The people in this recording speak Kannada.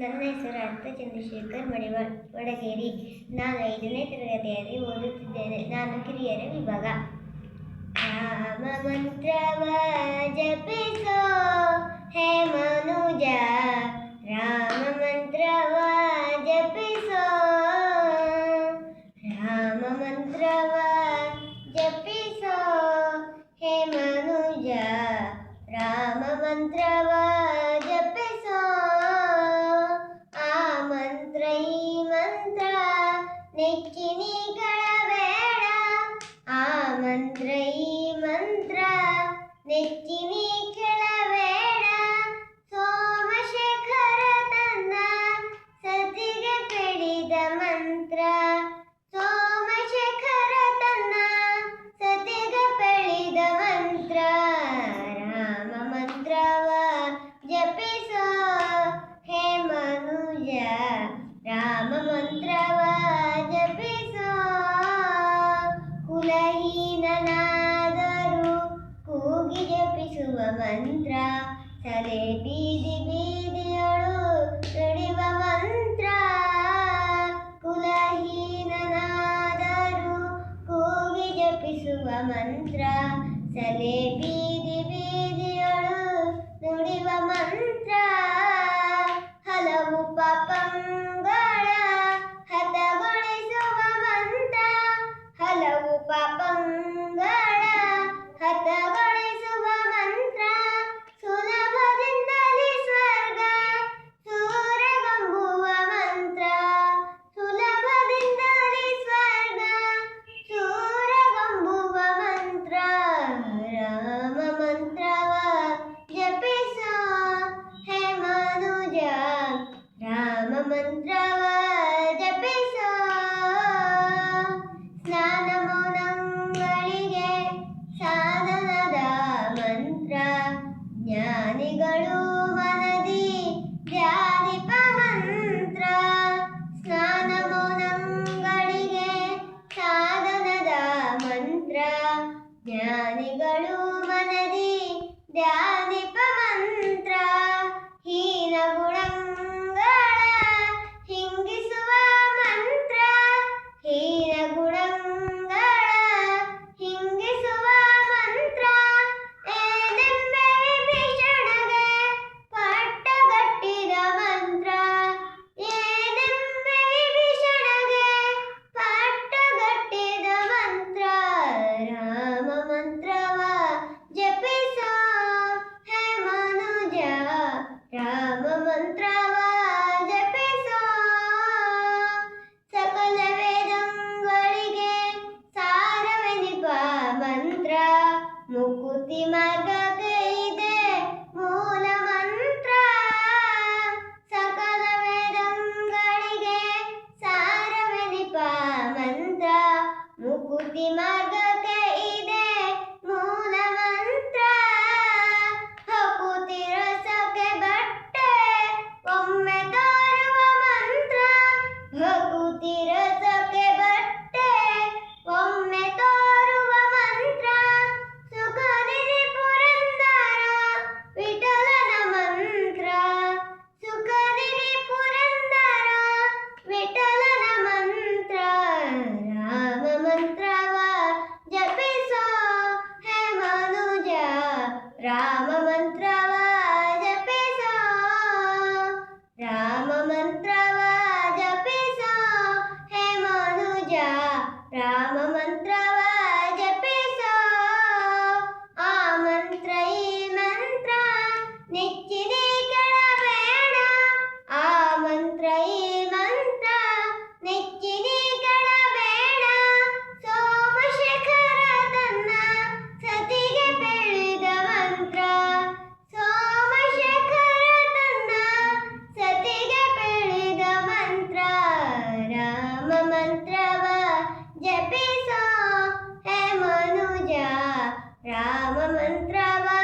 ನನ್ನ ಹೆಸರು ಅರ್ಥ ಚಂದ್ರಶೇಖರ್ ಮಡಿವಾಳ್ ವಡಗೇರಿ ನಾನು ಐದನೇ ತರಗತಿಯಲ್ಲಿ ಓದುತ್ತಿದ್ದೇನೆ ನಾನು ಕಿರಿಯರ ವಿಭಾಗ ರಾಮ ಮಂತ್ರವ ಜಪಿಸೋ ಹೇ ಮನುಜ ರಾಮ ಮಂತ್ರವ ಜಪಿಸೋ ರಾಮ ಮಂತ್ರವ ಜಪಿಸೋ ಹೇ ಮನುಜ ರಾಮ ಮಂತ್ರವ ನೆಚ್ಚಿನಿಗಳ ಬೇಡ ಆ ಮಂತ್ರ ಈ ಮಂತ್ರ ನೆಚ್ಚಿನಿ ಕೆಳಬೇಡ ರಾಮ ಮಂತ್ರವ ಜಪಿಸೋ ಕುಲಹೀನನಾದರೂ. ಕೂಗಿ ಜಪಿಸುವ ಮಂತ್ರ, ತಲೆ ಬೀದಿ ಬೀದಿಯಳು ನುಡಿವ ಮಂತ್ರ. ಕುಲಹೀನನಾದರೂ, ಕೂಗಿ ಜಪಿಸುವ ಮಂತ್ರ ಸಲೆ ಬೀದಿ ಜ್ಞಾನಿಗಳು ಮನದಿ ಧ್ಯಾನಿಪ ಮಂತ್ರವ ಜಪಿಸೋ ಸಕಲ ವೇದಂಗಳಿಗೆ ಸಾರವೆನಿಪ ಮಂತ್ರ. ಮುಕುತಿ ಮಾರ್ಗಕ್ಕೆ ಇದೆ ಮೂಲ ಮಂತ್ರ. ಸಕಲ ವೇದಂಗಳಿಗೆ ಸಾರವೆನಿಪ ಮಂತ್ರ. ಮುಕುತಿ ಮಾರ್ಗಕ್ಕೆ राममन्त्र encontraba